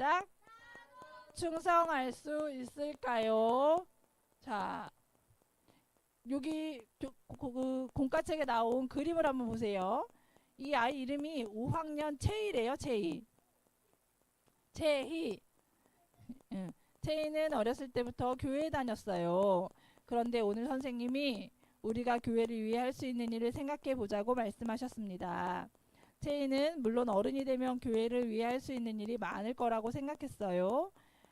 시작. 충성할 수 있을까요? 자, 여기 저- 그- 그 공과책에 나온 그림을 한번 보세요. 이 아이 이름이 5학년 채희래요. 채희. 채희. 응. 채희는 어렸을 때부터 교회에 다녔어요. 그런데 오늘 선생님이 우리가 교회를 위해 할 수 있는 일을 생각해 보자고 말씀하셨습니다. 채희는 물론 어른이 되면 교회를 위해 할 수 있는 일이 많을 거라고 생각했어요.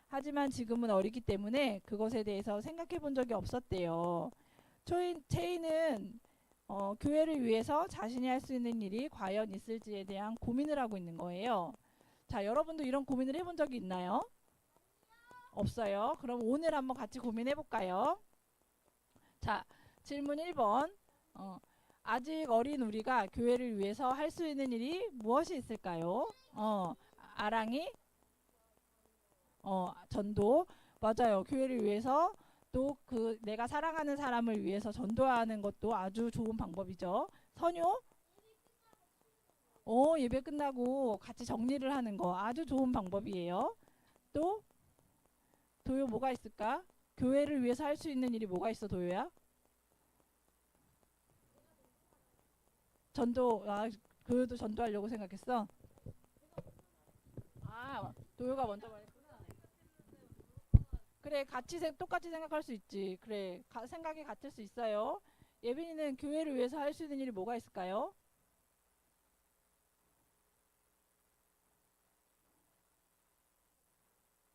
하지만 지금은 어리기 때문에 그것에 대해서 생각해 본 적이 없었대요. 초인, 채희는 어, 교회를 위해서 자신이 할 수 있는 일이 과연 있을지에 대한 고민을 하고 있는 거예요. 자, 여러분도 이런 고민을 해본 적이 있나요? 없어요. 그럼 오늘 한번 같이 고민해 볼까요? 자, 질문 1번. 어, 아직 어린 우리가 교회를 위해서 할 수 있는 일이 무엇이 있을까요? 어, 아랑이? 어, 전도. 맞아요. 교회를 위해서 또 그 내가 사랑하는 사람을 위해서 전도하는 것도 아주 좋은 방법이죠. 선효? 어, 예배 끝나고 같이 정리를 하는 거 아주 좋은 방법이에요. 또 도요 뭐가 있을까? 교회를 위해서 할 수 있는 일이 뭐가 있어, 도요야? 전도 아 도요도 전도하려고 생각했어. 아 도요가 먼저 말했구나. 그래 같이 생 똑같이 생각할 수 있지. 그래 가, 생각이 같을 수 있어요. 예빈이는 교회를 위해서 할 수 있는 일이 뭐가 있을까요?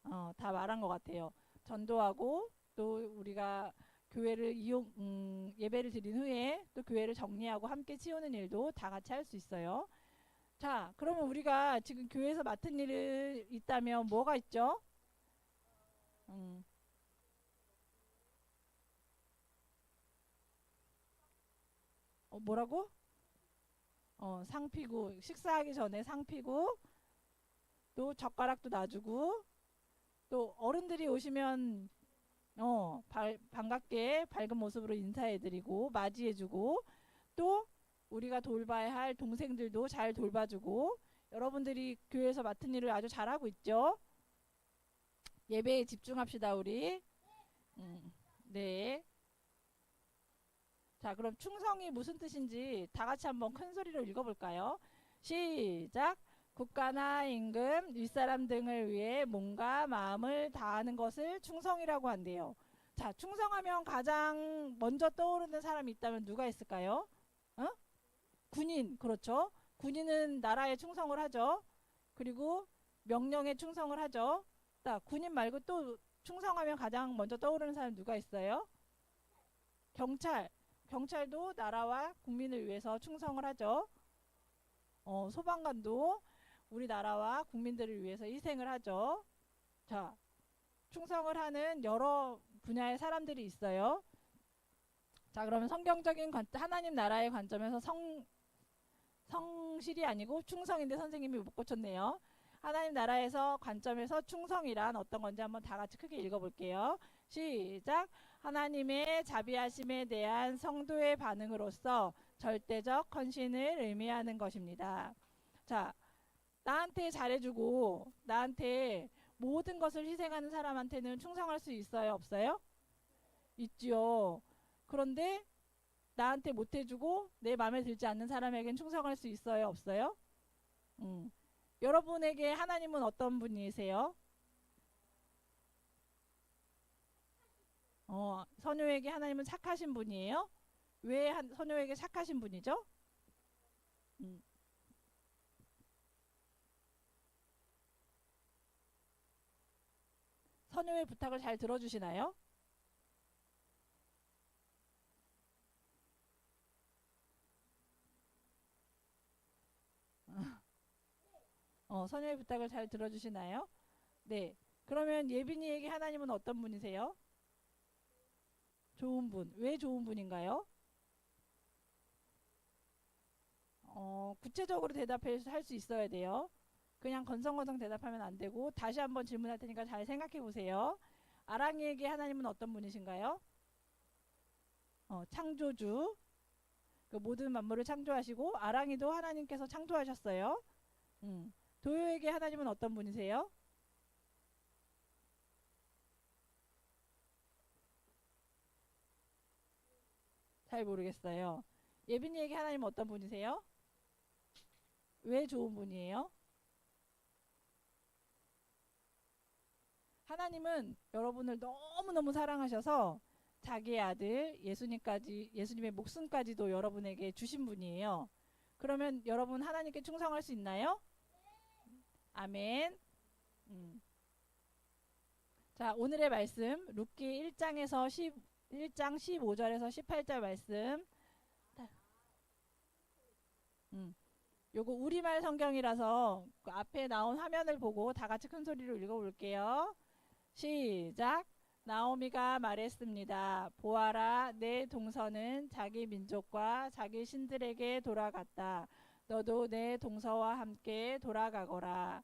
어, 다 말한 것 같아요. 전도하고 또 우리가 교회를 이용 음, 예배를 드린 후에 또 교회를 정리하고 함께 치우는 일도 다 같이 할 수 있어요. 자, 그러면 우리가 지금 교회에서 맡은 일을 있다면 뭐가 있죠? 음. 어, 뭐라고? 어, 상 피고 식사하기 전에 상 피고 또 젓가락도 놔주고 또 어른들이 오시면 어, 발, 반갑게 밝은 모습으로 인사해드리고 맞이해주고 또 우리가 돌봐야 할 동생들도 잘 돌봐주고 여러분들이 교회에서 맡은 일을 아주 잘하고 있죠. 예배에 집중합시다 우리. 음, 네. 자 그럼 충성이 무슨 뜻인지 다 같이 한번 큰 소리로 읽어볼까요? 시작. 국가나 임금, 윗사람 등을 위해 몸과 마음을 다하는 것을 충성이라고 한대요. 자, 충성하면 가장 먼저 떠오르는 사람이 있다면 누가 있을까요? 어? 군인, 그렇죠. 군인은 나라에 충성을 하죠. 그리고 명령에 충성을 하죠. 자, 군인 말고 또 충성하면 가장 먼저 떠오르는 사람 누가 있어요? 경찰. 경찰도 나라와 국민을 위해서 충성을 하죠. 어, 소방관도 우리나라와 국민들을 위해서 희생을 하죠. 자, 충성을 하는 여러 분야의 사람들이 있어요. 자, 그러면 성경적인 관, 하나님 나라의 관점에서 성 성실이 아니고 충성인데 선생님이 못 고쳤네요. 하나님 나라에서 관점에서 충성이란 어떤 건지 한번 다 같이 크게 읽어볼게요. 시작. 하나님의 자비하심에 대한 성도의 반응으로서 절대적 헌신을 의미하는 것입니다. 자, 나한테 잘해주고 나한테 모든 것을 희생하는 사람한테는 충성할 수 있어요, 없어요? 있지요. 그런데 나한테 못해주고 내 마음에 들지 않는 사람에겐 충성할 수 있어요, 없어요? 음. 여러분에게 하나님은 어떤 분이세요? 어, 선효에게 하나님은 착하신 분이에요? 왜 한, 선효에게 착하신 분이죠? 음. 선효의 부탁을 잘 들어주시나요? 어, 선효의 부탁을 잘 들어주시나요? 네. 그러면 예빈이에게 하나님은 어떤 분이세요? 좋은 분. 왜 좋은 분인가요? 어, 구체적으로 대답할 수 있어야 돼요. 그냥 건성건성 대답하면 안 되고 다시 한번 질문할 테니까 잘 생각해 보세요. 아랑이에게 하나님은 어떤 분이신가요? 어, 창조주. 그 모든 만물을 창조하시고 아랑이도 하나님께서 창조하셨어요. 음. 도요에게 하나님은 어떤 분이세요? 잘 모르겠어요. 예빈이에게 하나님은 어떤 분이세요? 왜 좋은 분이에요? 하나님은 여러분을 너무너무 사랑하셔서 자기의 아들 예수님까지 예수님의 목숨까지도 여러분에게 주신 분이에요. 그러면 여러분 하나님께 충성할 수 있나요? 아멘. 음. 자, 오늘의 말씀 룻기 1장에서 10 1장 15절에서 18절 말씀. 음. 요거 우리말 성경이라서 그 앞에 나온 화면을 보고 다 같이 큰 소리로 읽어 볼게요. 시작. 나오미가 말했습니다. 보아라, 내 동서는 자기 민족과 자기 신들에게 돌아갔다. 너도 내 동서와 함께 돌아가거라.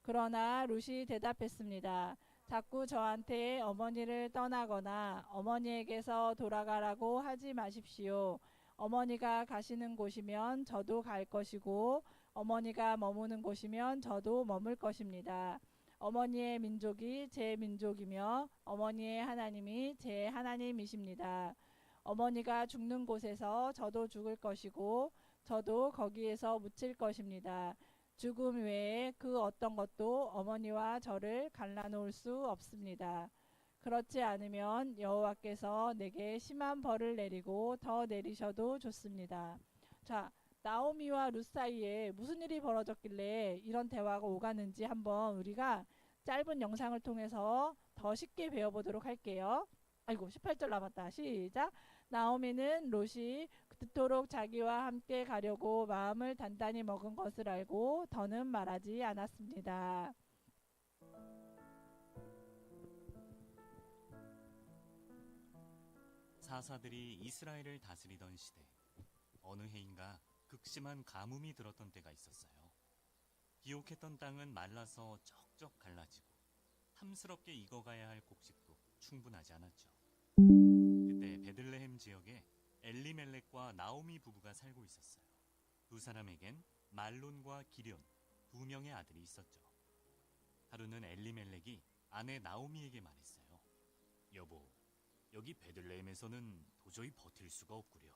그러나 룻이 대답했습니다. 자꾸 저한테 어머니를 떠나거나 어머니에게서 돌아가라고 하지 마십시오. 어머니가 가시는 곳이면 저도 갈 것이고 어머니가 머무는 곳이면 저도 머물 것입니다. 어머니의 민족이 제 민족이며 어머니의 하나님이 제 하나님이십니다. 어머니가 죽는 곳에서 저도 죽을 것이고 저도 거기에서 묻힐 것입니다. 죽음 외에 그 어떤 것도 어머니와 저를 갈라놓을 수 없습니다. 그렇지 않으면 여호와께서 내게 심한 벌을 내리고 더 내리셔도 좋습니다. 자, 나오미와 룻 사이에 무슨 일이 벌어졌길래 이런 대화가 오가는지 한번 우리가 짧은 영상을 통해서 더 쉽게 배워보도록 할게요. 아이고 18절 남았다. 시작. 나오미는 롯이 그토록 자기와 함께 가려고 마음을 단단히 먹은 것을 알고 더는 말하지 않았습니다. 사사들이 이스라엘을 다스리던 시대 어느 해인가 극심한 가뭄이 들었던 때가 있었어요. 기옥했던 땅은 말라서 쩍쩍 갈라지고 탐스럽게 익어가야 할 곡식도 충분하지 않았죠. 그때 베들레헴 지역에 엘리멜렉과 나오미 부부가 살고 있었어요. 두 사람에겐 말론과 기련 두 명의 아들이 있었죠. 하루는 엘리멜렉이 아내 나오미에게 말했어요. 여보, 여기 베들레헴에서는 도저히 버틸 수가 없구려.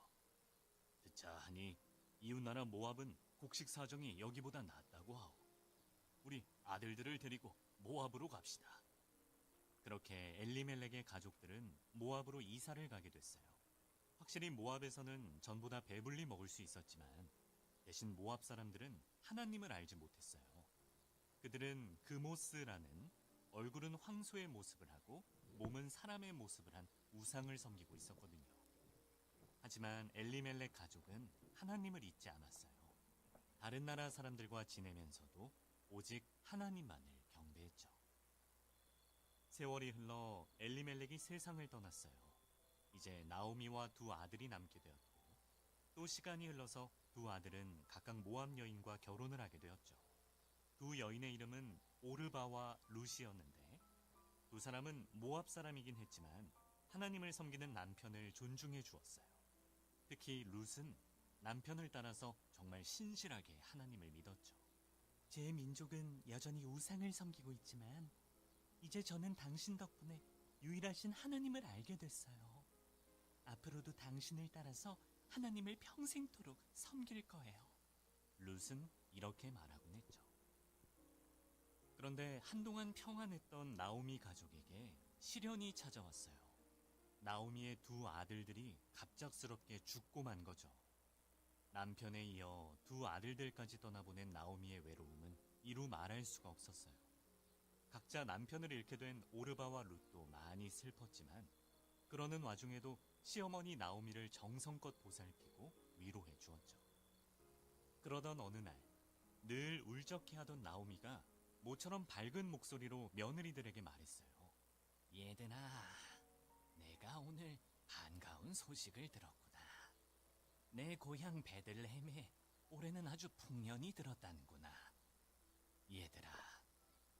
듣자 하니 이웃나라 모압은 곡식 사정이 여기보다 낫다고 하오. 우리 아들들을 데리고 모압으로 갑시다. 그렇게 엘리멜렉의 가족들은 모압으로 이사를 가게 됐어요. 확실히 모압에서는 전보다 배불리 먹을 수 있었지만 대신 모압 사람들은 하나님을 알지 못했어요. 그들은 그모스라는 얼굴은 황소의 모습을 하고 몸은 사람의 모습을 한 우상을 섬기고 있었거든요. 하지만 엘리멜렉 가족은 하나님을 잊지 않았어요. 다른 나라 사람들과 지내면서도 오직 하나님만을 경배했죠. 세월이 흘러 엘리멜렉이 세상을 떠났어요. 이제 나오미와 두 아들이 남게 되었고 또 시간이 흘러서 두 아들은 각각 모압 여인과 결혼을 하게 되었죠. 두 여인의 이름은 오르바와 루시였는데 두 사람은 모압 사람이긴 했지만 하나님을 섬기는 남편을 존중해 주었어요. 특히 룻은 남편을 따라서 정말 신실하게 하나님을 믿었죠. 제 민족은 여전히 우상을 섬기고 있지만 이제 저는 당신 덕분에 유일하신 하나님을 알게 됐어요. 앞으로도 당신을 따라서 하나님을 평생토록 섬길 거예요. 룻은 이렇게 말하곤 했죠. 그런데 한동안 평안했던 나오미 가족에게 시련이 찾아왔어요. 나오미의 두 아들들이 갑작스럽게 죽고 만 거죠. 남편에 이어 두 아들들까지 떠나보낸 나오미의 외로움은 이루 말할 수가 없었어요. 각자 남편을 잃게 된 오르바와 룻도 많이 슬펐지만 그러는 와중에도 시어머니 나오미를 정성껏 보살피고 위로해 주었죠. 그러던 어느 날 늘 울적해 하던 나오미가 모처럼 밝은 목소리로 며느리들에게 말했어요. 얘들아, 내가 오늘 반가운 소식을 들었구나. 내 고향 베들레헴에 올해는 아주 풍년이 들었다는구나. 얘들아,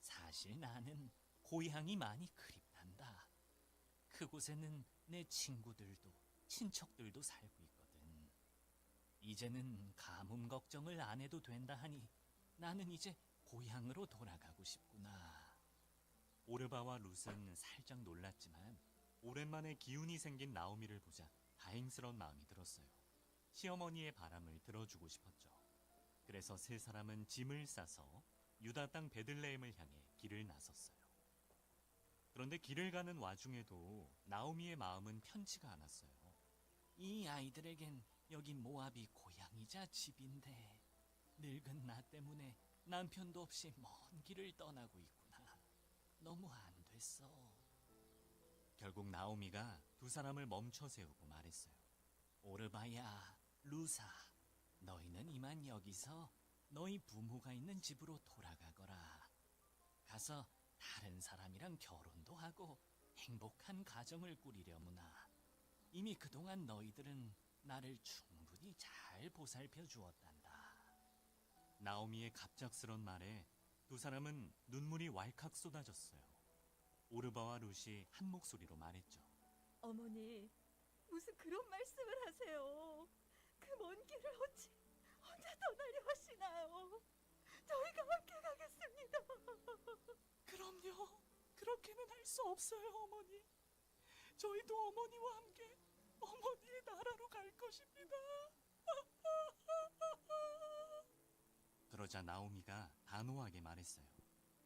사실 나는 고향이 많이 그립단다. 그곳에는 내 친구들도 친척들도 살고 있거든. 이제는 가뭄 걱정을 안 해도 된다 하니 나는 이제 고향으로 돌아가고 싶구나. 오르바와 룻은 살짝 놀랐지만 오랜만에 기운이 생긴 나오미를 보자 다행스러운 마음이 들었어요. 시어머니의 바람을 들어주고 싶었죠. 그래서 세 사람은 짐을 싸서 유다 땅 베들레헴을 향해 길을 나섰어요. 그런데 길을 가는 와중에도 나오미의 마음은 편치가 않았어요. 이 아이들에겐 여기 모압이 고향이자 집인데 늙은 나 때문에 남편도 없이 먼 길을 떠나고 있구나. 너무 안 됐어. 결국 나오미가 두 사람을 멈춰 세우고 말했어요. 오르바야, 루사, 너희는 이만 여기서 너희 부모가 있는 집으로 돌아가거라. 가서 다른 사람이랑 결혼도 하고 행복한 가정을 꾸리려무나. 이미 그동안 너희들은 나를 충분히 잘 보살펴 주었단다. 나오미의 갑작스런 말에 두 사람은 눈물이 왈칵 쏟아졌어요. 오르바와 룻이 한 목소리로 말했죠. 어머니, 무슨 그런 말씀을 하세요? 그먼 길을 어찌 혼자 떠나려 하시나요? 저희가 함께 가겠습니다. 그럼요. 그렇게는 할 수 없어요, 어머니. 저희도 어머니와 함께 어머니의 나라로 갈 것입니다. 그러자 나오미가 단호하게 말했어요.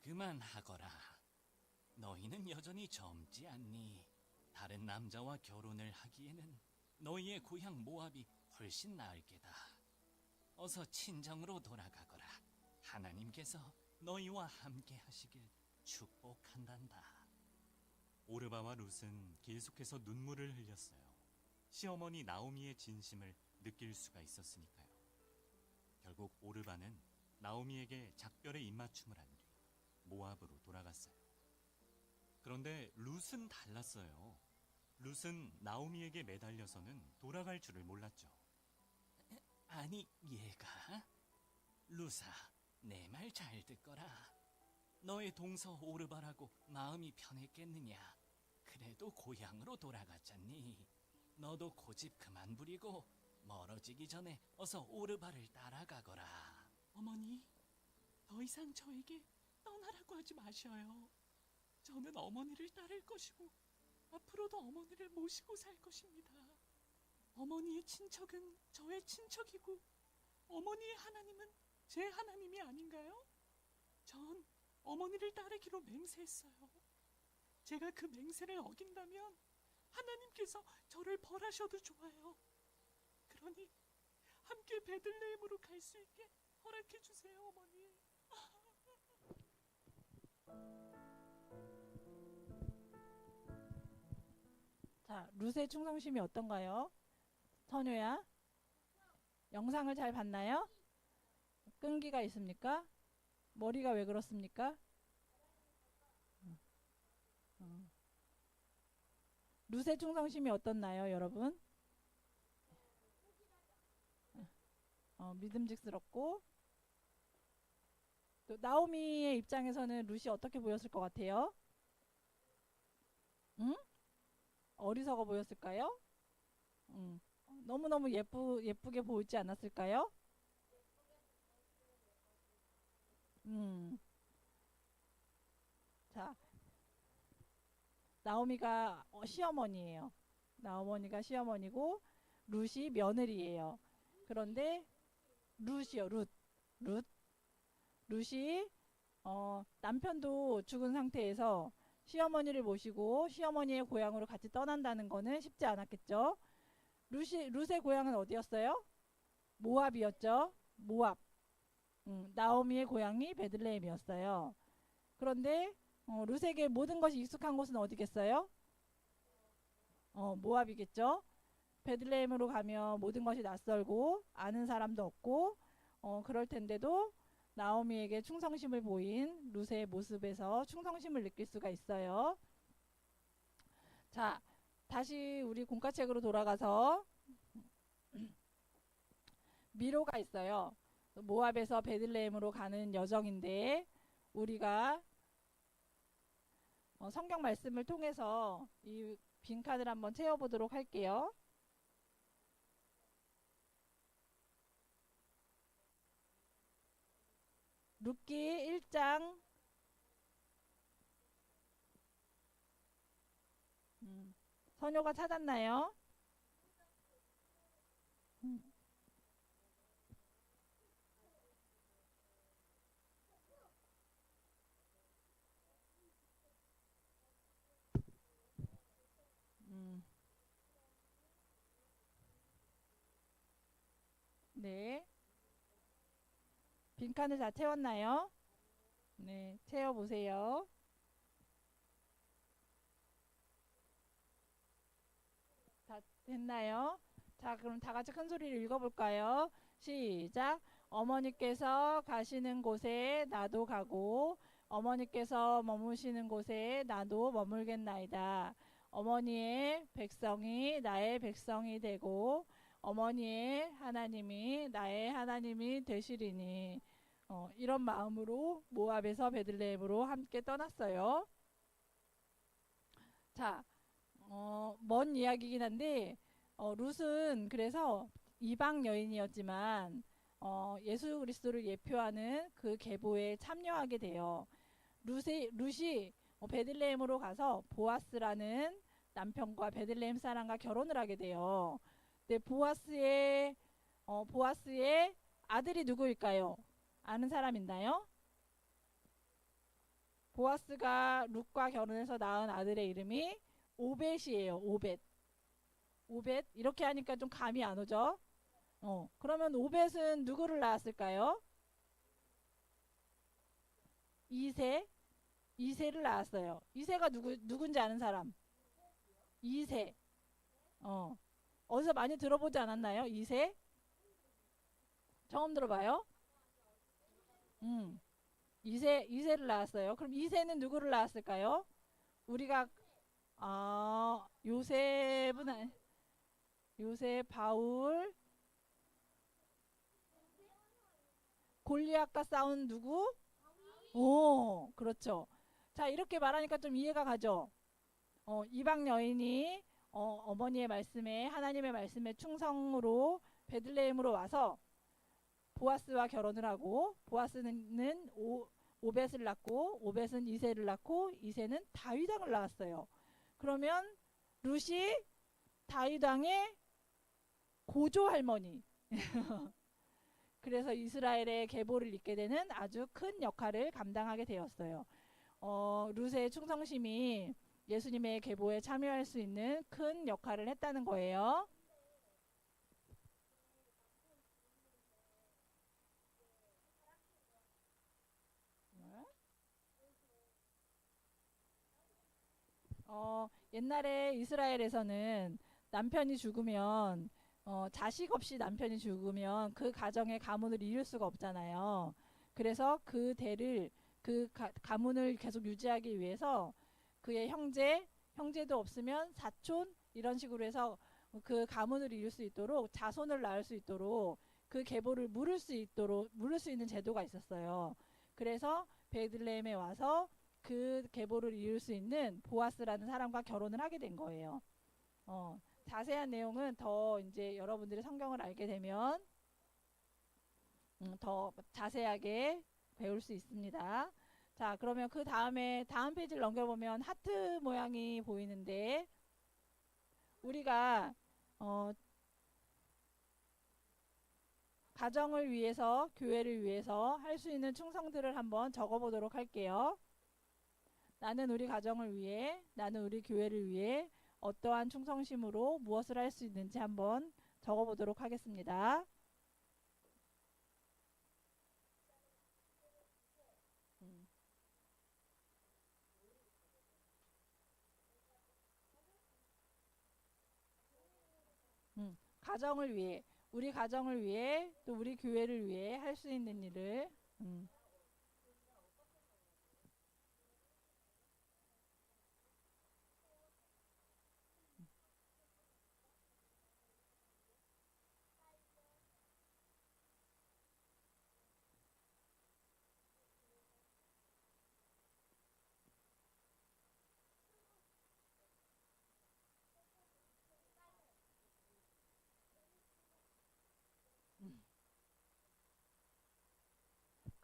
그만하거라. 너희는 여전히 젊지 않니? 다른 남자와 결혼을 하기에는 너희의 고향 모압이 훨씬 나을 게다. 어서 친정으로 돌아가거라. 하나님께서 너희와 함께 하시길 축복한단다. 오르바와 룻은 계속해서 눈물을 흘렸어요. 시어머니 나오미의 진심을 느낄 수가 있었으니까요. 결국 오르바는 나오미에게 작별의 입맞춤을 한 뒤 모압으로 돌아갔어요. 그런데 룻은 달랐어요. 룻은 나오미에게 매달려서는 돌아갈 줄을 몰랐죠. 아니, 얘가? 루사, 내 말 잘 듣거라. 너의 동서 오르바라고 마음이 편했겠느냐? 그래도 고향으로 돌아갔잖니. 너도 고집 그만 부리고 멀어지기 전에 어서 오르바를 따라가거라. 어머니, 더 이상 저에게 떠나라고 하지 마셔요. 저는 어머니를 따를 것이고 앞으로도 어머니를 모시고 살 것입니다. 어머니의 친척은 저의 친척이고 어머니의 하나님은 제 하나님이 아닌가요? 전 어머니를 따르기로 맹세했어요. 제가 그 맹세를 어긴다면 하나님께서 저를 벌하셔도 좋아요. 그러니 함께 베들레헴으로 갈 수 있게 허락해 주세요, 어머니. 자, 룻의 충성심이 어떤가요? 선효야? 영상을 잘 봤나요? 끈기가 있습니까? 머리가 왜 그렇습니까? 룻의 충성심이 어떻나요, 여러분? 어, 믿음직스럽고 또 나오미의 입장에서는 룻이 어떻게 보였을 것 같아요? 응? 어리석어 보였을까요? 음, 너무너무 예쁘, 예쁘게 보이지 않았을까요? 음. 자, 나오미가 어, 시어머니예요. 나오머니가 시어머니고 룻이 며느리예요. 그런데 룻이요, 룻, 룻, 룻이 어, 남편도 죽은 상태에서 시어머니를 모시고 시어머니의 고향으로 같이 떠난다는 거는 쉽지 않았겠죠. 룻이, 룻의 고향은 어디였어요? 모압이었죠. 모압. 음, 나오미의 고향이 베들레헴이었어요. 그런데 어, 룻에게 모든 것이 익숙한 곳은 어디겠어요? 어, 모압이겠죠. 베들레헴으로 가면 모든 것이 낯설고 아는 사람도 없고 어, 그럴 텐데도 나오미에게 충성심을 보인 룻의 모습에서 충성심을 느낄 수가 있어요. 자, 다시 우리 공과책으로 돌아가서 미로가 있어요. 모압에서 베들레헴으로 가는 여정인데 우리가 어, 성경 말씀을 통해서 이 빈칸을 한번 채워보도록 할게요. 룻기 1장 음, 선효가 찾았나요? 음. 네. 빈칸을 다 채웠나요? 네, 채워보세요. 다 됐나요? 자, 그럼 다 같이 큰 소리를 읽어볼까요? 시작. 어머니께서 가시는 곳에 나도 가고, 어머니께서 머무시는 곳에 나도 머물겠나이다. 어머니의 백성이 나의 백성이 되고, 어머니의 하나님이 나의 하나님이 되시리니 어, 이런 마음으로 모압에서 베들레헴으로 함께 떠났어요. 자, 어, 먼 이야기긴 한데 어, 룻은 그래서 이방 여인이었지만 어, 예수 그리스도를 예표하는 그 계보에 참여하게 돼요. 룻이, 룻이 어, 베들레헴으로 가서 보아스라는 남편과 베들레헴 사람과 결혼을 하게 돼요. 네, 보아스의 어, 보아스의 아들이 누구일까요? 아는 사람 있나요? 보아스가 룻과 결혼해서 낳은 아들의 이름이 오벳이에요. 오벳. 오벳 이렇게 하니까 좀 감이 안 오죠? 어, 그러면 오벳은 누구를 낳았을까요? 이세. 이세를 낳았어요. 이세가 누구 누군지 아는 사람? 이세. 어. 어디서 많이 들어보지 않았나요? 이세? 처음 들어봐요? 음. 이세, 이세를 낳았어요. 그럼 이세는 누구를 낳았을까요? 우리가, 아, 요셉은, 요셉, 바울, 골리앗과 싸운 누구? 오, 그렇죠. 자, 이렇게 말하니까 좀 이해가 가죠? 어, 이방 여인이 어, 어머니의 말씀에 하나님의 말씀에 충성으로 베들레헴으로 와서 보아스와 결혼을 하고 보아스는 오, 오벳을 낳고 오벳은 이세를 낳고 이세는 다윗 왕을 낳았어요. 그러면 룻이 다윗 왕의 고조 할머니. 그래서 이스라엘의 계보를 잇게 되는 아주 큰 역할을 감당하게 되었어요. 어, 룻의 충성심이 예수님의 계보에 참여할 수 있는 큰 역할을 했다는 거예요. 어, 옛날에 이스라엘에서는 남편이 죽으면 어, 자식 없이 남편이 죽으면 그 가정의 가문을 이을 수가 없잖아요. 그래서 그 대를 그 가, 가문을 계속 유지하기 위해서 그의 형제, 형제도 없으면 사촌 이런 식으로 해서 그 가문을 이룰 수 있도록 자손을 낳을 수 있도록 그 계보를 물을 수 있도록 물을 수 있는 제도가 있었어요. 그래서 베들레헴에 와서 그 계보를 이룰 수 있는 보아스라는 사람과 결혼을 하게 된 거예요. 어, 자세한 내용은 더 이제 여러분들이 성경을 알게 되면 음, 더 자세하게 배울 수 있습니다. 자, 그러면 그 다음에 다음 페이지를 넘겨보면 하트 모양이 보이는데 우리가 어, 가정을 위해서 교회를 위해서 할 수 있는 충성들을 한번 적어보도록 할게요. 나는 우리 가정을 위해 나는 우리 교회를 위해 어떠한 충성심으로 무엇을 할 수 있는지 한번 적어보도록 하겠습니다. 음. 음, 가정을 위해 우리 가정을 위해 또 우리 교회를 위해 할 수 있는 일을 음.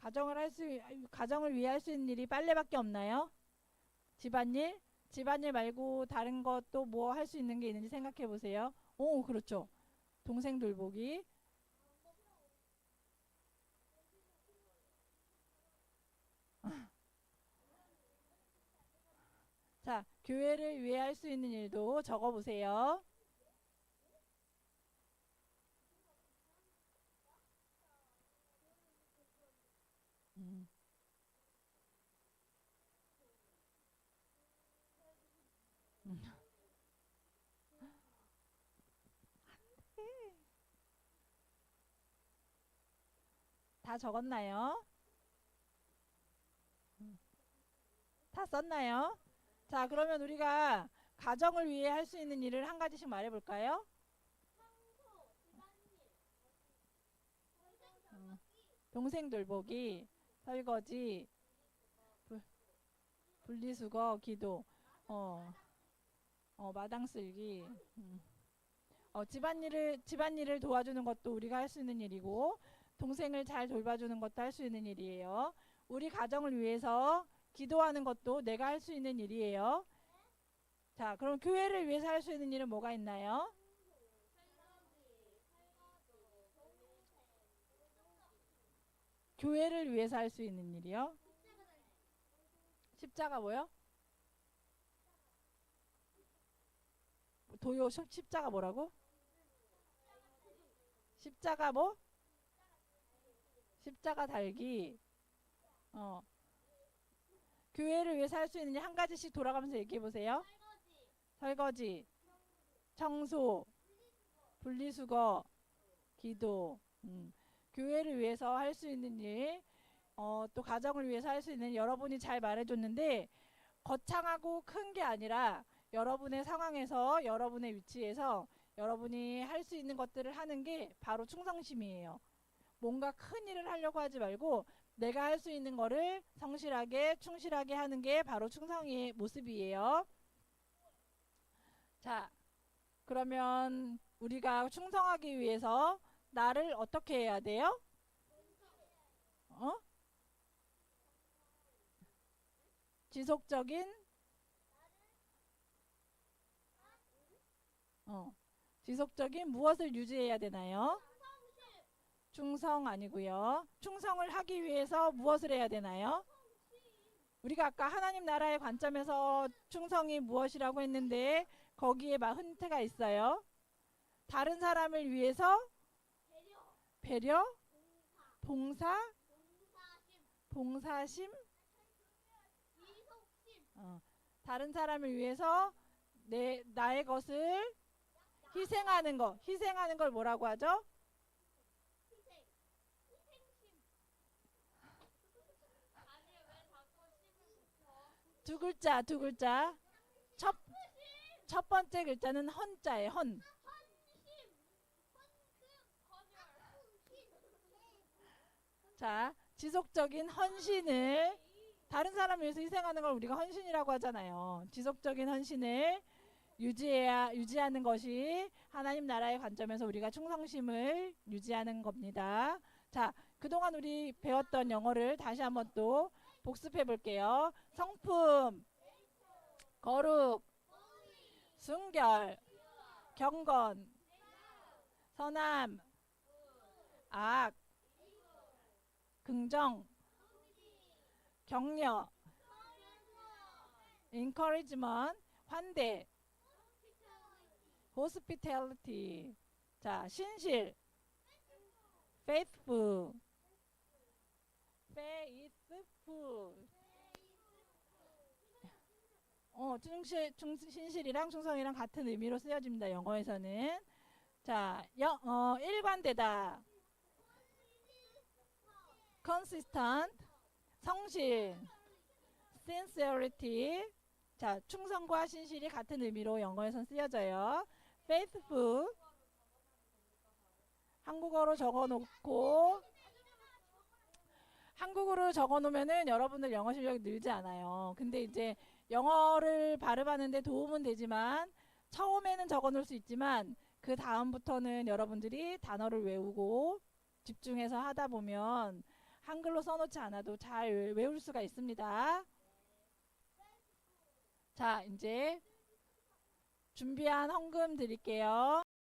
가정을 할 수, 가정을 위해 할 수 있는 일이 빨래밖에 없나요? 집안일? 집안일 말고 다른 것도 뭐 할 수 있는 게 있는지 생각해 보세요. 오, 그렇죠. 동생 돌보기. 자, 교회를 위해 할 수 있는 일도 적어 보세요. 다 적었나요? 음. 다 썼나요? 자, 그러면 우리가 가정을 위해 할 수 있는 일을 한 가지씩 말해 볼까요? 어, 동생 돌보기, 설거지, 불, 분리수거, 기도, 어, 어, 마당 쓸기, 음. 어, 집안일을 집안일을 도와주는 것도 우리가 할 수 있는 일이고 동생을 잘 돌봐주는 것도 할 수 있는 일이에요. 우리 가정을 위해서 기도하는 것도 내가 할 수 있는 일이에요. 자, 그럼 교회를 위해서 할 수 있는 일은 뭐가 있나요? 교회를 위해서 할 수 있는 일이요? 십자가 뭐요? 도요 십- 십자가 뭐라고? 십자가 뭐? 십자가 달기. 어. 교회를 위해서 할 수 있는 일 한 가지씩 돌아가면서 얘기해 보세요. 설거지, 청소, 분리수거, 기도. 음. 교회를 위해서 할 수 있는 일, 어, 또 가정을 위해서 할 수 있는 일, 여러분이 잘 말해줬는데 거창하고 큰 게 아니라 여러분의 상황에서 여러분의 위치에서 여러분이 할 수 있는 것들을 하는 게 바로 충성심이에요. 뭔가 큰 일을 하려고 하지 말고 내가 할 수 있는 거를 성실하게 충실하게 하는 게 바로 충성의 모습이에요. 자, 그러면 우리가 충성하기 위해서 나를 어떻게 해야 돼요? 어? 지속적인 어. 지속적인 무엇을 유지해야 되나요? 충성 아니고요. 충성을 하기 위해서 무엇을 해야 되나요? 우리가 아까 하나님 나라의 관점에서 충성이 무엇이라고 했는데 거기에 막 흔태가 있어요. 다른 사람을 위해서 배려, 봉사, 봉사심, 어, 다른 사람을 위해서 내 나의 것을 희생하는 거, 희생하는 걸 뭐라고 하죠? 두 글자, 두 글자. 첫, 첫 번째 글자는 헌자예요, 헌. 자, 지속적인 헌신을 다른 사람을 위해서 희생하는 걸 우리가 헌신이라고 하잖아요. 지속적인 헌신을 유지해야 유지하는 것이 하나님 나라의 관점에서 우리가 충성심을 유지하는 겁니다. 자, 그동안 우리 배웠던 영어를 다시 한번 또 복습해 볼게요. 성품, 거룩, 순결, 경건, 선함, 악, 긍정, 격려, encouragement, 환대, hospitality. 자, 신실, faithful, faithful. 어, 충실, 충, 신실이랑 충성이랑 같은 의미로 쓰여집니다. 영어에서는. 자, 영, 어, 일관되다. consistent, 성실, sincerity. 자, 충성과 신실이 같은 의미로 영어에선 쓰여져요. faithful. 한국어로 적어 놓고 한국어로 적어 놓으면은 여러분들 영어 실력이 늘지 않아요. 근데 이제 영어를 발음하는데 도움은 되지만 처음에는 적어 놓을 수 있지만 그 다음부터는 여러분들이 단어를 외우고 집중해서 하다 보면 한글로 써놓지 않아도 잘 외울 수가 있습니다. 자, 이제 준비한 헌금 드릴게요.